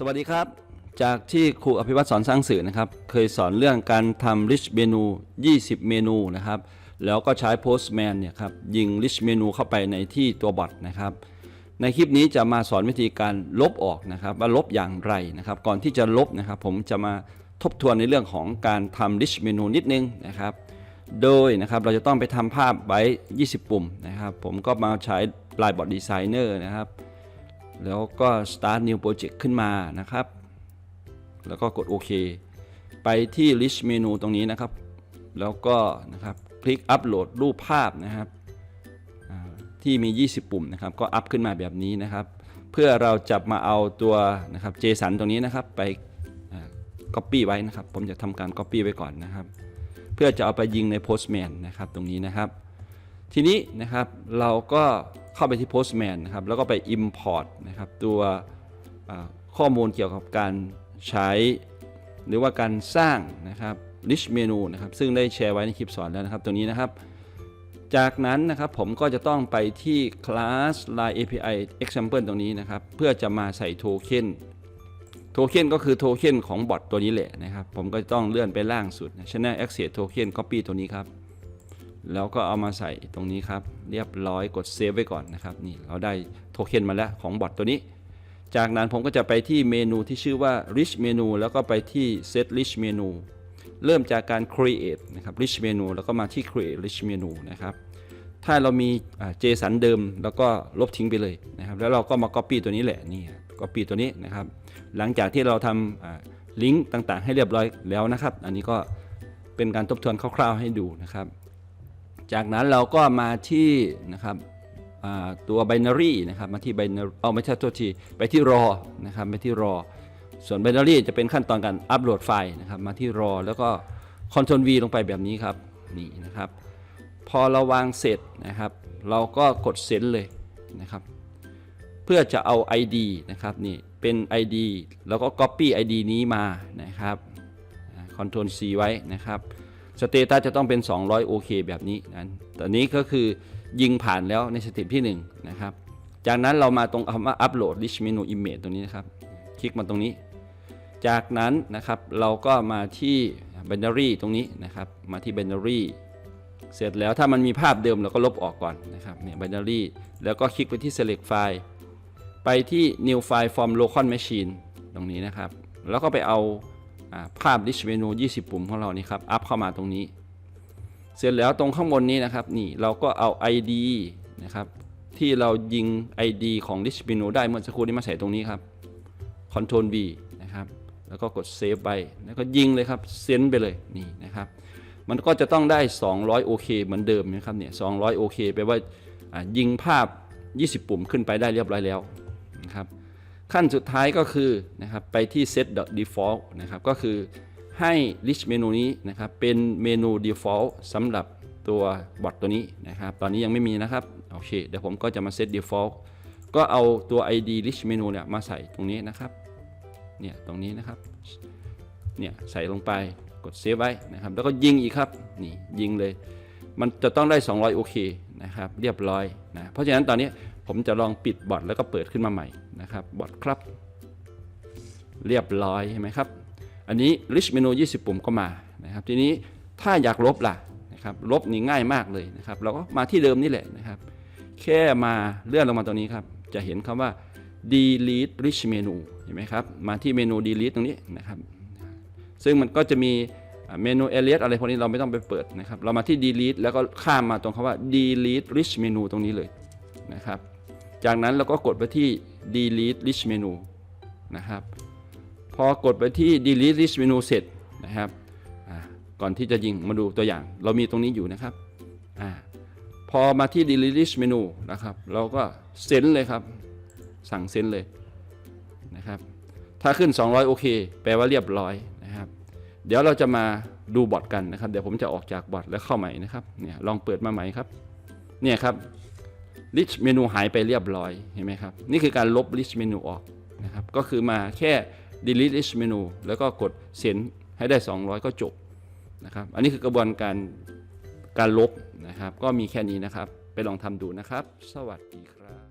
สวัสดีครับ จากที่ครูอภิวัตสอนสร้างสื่อนะครับ เคยสอนเรื่องการทำ rich เมนู 20 เมนูนะครับ แล้วก็ใช้ postman เนี่ยครับยิง rich เมนูเข้าไปในที่ตัวบอทนะครับ ในคลิปนี้จะมาสอนวิธีการลบออกนะครับ ว่าลบอย่างไรนะครับ ก่อนที่จะลบนะครับ ผมจะมาทบทวนในเรื่องของการทำ rich เมนูนิดนึงนะครับ โดยนะครับเราจะต้องไปทำภาพไว้ 20 ปุ่มนะครับ ผมก็มาใช้ Line Bot Designer นะครับ แล้วก็ start new project ขึ้นมานะครับ แล้วก็กดโอเคไปที่ list menu ตรงนี้นะครับ แล้วก็นะครับคลิกอัปโหลดรูปภาพนะครับที่มี 20 ปุ่มนะครับ ก็อัพขึ้นมาแบบนี้นะครับ เพื่อเราจะมาเอาตัวนะครับ JSON ตรงนี้นะครับไป copy ไว้นะครับ ผมจะทำการ copy ไว้ก่อนนะครับ เพื่อจะเอาไปยิงใน Postman นะครับ ตรงนี้นะครับ ทีนี้นะครับเราก็เข้าไปที่ Postman นะครับแล้วก็ไป Import นะครับตัวข้อมูลเกี่ยวกับการใช้ หรือว่าการสร้างนะครับ Rich Menu นะครับซึ่งได้แชร์ไว้ในคลิปสอนแล้วนะครับตัวนี้นะครับ จากนั้นนะครับผมก็จะต้องไปที่ class line API example ตรงนี้นะครับ เพื่อจะมาใส่โทเค็นโทเค็นก็คือโทเค็นของบอทตัวนี้แหละนะครับ ผมก็ต้องเลื่อนไปล่างสุด Channel Access Token Copy ตัวนี้ครับ แล้วก็เอามาใส่ตรงนี้ครับ เรียบร้อยกดเซฟไว้ก่อนนะครับนี่เราได้โทเค็นมาแล้วของบอทตัวนี้ จากนั้นผมก็จะไปที่เมนูที่ชื่อว่า rich menu แล้วก็ไปที่ set rich menu เริ่มจากการ create นะครับ rich menu แล้วก็มาที่ create rich menu นะครับถ้าเรามีอ่า JSON เดิมแล้วก็ลบทิ้งไปเลยนะครับ แล้วเราก็มา copy ตัวนี้แหละนี่ copy ตัวนี้นะครับ หลังจากที่เราทำลิงก์ต่างๆ ให้เรียบร้อยแล้วนะครับ อันนี้ก็เป็นการทบทวนคร่าวๆให้ดูนะครับ จากนั้นเราก็มาที่นะครับตัว binary นะครับมาที่ binary เอาไม่ใช่ตัวทีไปที่ raw นะครับไปที่ raw ส่วน binary จะเป็นขั้นตอนการอัปโหลดไฟล์นะครับมาที่ raw แล้วก็ control v ลงไปแบบนี้ครับนี่นะครับ พอเราวางเสร็จนะครับ เราก็กดเซ็นเลยนะครับ เพื่อจะเอา ID นะครับนี่เป็น ID แล้วก็ Copy ID นี้มานะครับ Ctrl C ไว้นะครับ สเตตัสจะต้องเป็น 200 โอเคแบบนี้นะตอนนี้ก็คือยิงผ่านแล้วในสเต็ปที่1นะครับ จากนั้นเรามาตรงคำว่า Upload Rich Menu Image ตรงนี้นะครับ คลิกมาตรงนี้ จากนั้นนะครับเราก็มาที่ Binary ตรงนี้นะครับ มาที่ Binary เสร็จแล้วถ้ามันมีภาพเดิมเราก็ลบออกก่อนนะครับเนี่ย Binary แล้วก็คลิกไปที่ Select File ไปที่ New File from Local Machine ตรงนี้นะครับ แล้วก็ไปเอาอ่า ภาพ Rich Menu 20 ปุ่มของเรานี่ครับ อัพเข้ามาตรงนี้ เสร็จแล้วตรงข้างบนนี้นะครับ นี่เราก็เอา ID นะครับ ที่เรายิง ID ของ Rich Menu ได้เมื่อสักครู่นี้มาใส่ตรงนี้ครับ Ctrl V นะครับ แล้วก็กด Save ไป แล้วก็ยิงเลยครับ เซ็นไปเลย นี่นะครับ มันก็จะต้องได้ 200 โอเคเหมือนเดิมนะครับ เนี่ย 200 โอเคแปลว่าอ่ายิงภาพ 20 ปุ่มขึ้นไปได้เรียบร้อยแล้วนะครับ ขั้นสุดท้ายก็คือนะครับไปที่ set default นะครับก็คือให้ list เมนูนี้นะครับเป็นเมนู default สำหรับตัวบอทตัวนี้นะครับ ตอนนี้ยังไม่มีนะครับ โอเค เดี๋ยวผมก็จะมา set default ก็เอาตัว id list เมนูเนี่ยมาใส่ตรงนี้นะครับ เนี่ยตรงนี้นะครับ เนี่ยใส่ลงไปกดเซฟไว้นะครับ แล้วก็ยิงอีกครับ นี่ยิงเลย มันจะต้องได้ 200 โอเคนะครับ เรียบร้อยนะ เพราะฉะนั้นตอนนี้ ผมจะลองปิดบอทแล้วก็เปิดขึ้นมาใหม่นะครับบอทครับ เรียบร้อยใช่ไหมครับ อันนี้ rich menu 20 ปุ่มก็มานะครับ ทีนี้ถ้าอยากลบล่ะนะครับลบนี่ง่ายมากเลยนะครับ เราก็มาที่เดิมนี่แหละนะครับ แค่มาเลื่อนลงมาตรงนี้ครับ จะเห็นคำว่า delete rich menu เห็นไหมครับ มาที่เมนู delete ตรงนี้นะครับ ซึ่งมันก็จะมีเมนู alias อะไรพวกนี้เราไม่ต้องไปเปิดนะครับ เรามาที่ delete แล้วก็ข้ามมาตรงคำว่า delete rich menu ตรงนี้เลยนะครับ จากนั้นเราก็กดไปที่ delete rich menu นะครับ พอกดไปที่ delete rich menu เสร็จนะครับก่อนที่จะยิงมาดูตัวอย่าง เรามีตรงนี้อยู่นะครับอพอมาที่ delete rich menu นะครับ เราก็เซ็นเลยครับ สั่งเซ็นเลยนะครับ ถ้าขึ้น 200 โอเค แปลว่าเรียบร้อยนะครับ เดี๋ยวเราจะมาดูบอทกันนะครับ เดี๋ยวผมจะออกจากบอทแล้วเข้าใหม่นะครับ เนี่ย ลองเปิดมาใหม่ครับ เนี่ยครับ ลิสต์เมนูหายไปเรียบร้อยเห็นไหมครับนี่คือการลบลิสต์เมนูออกนะครับก็คือมาแค่ delete list เมนูแล้วก็กดเซ็นให้ได้ 200 ก็จบนะครับอันนี้คือกระบวนการการลบนะครับ ก็มีแค่นี้นะครับ ไปลองทำดูนะครับ สวัสดีครับ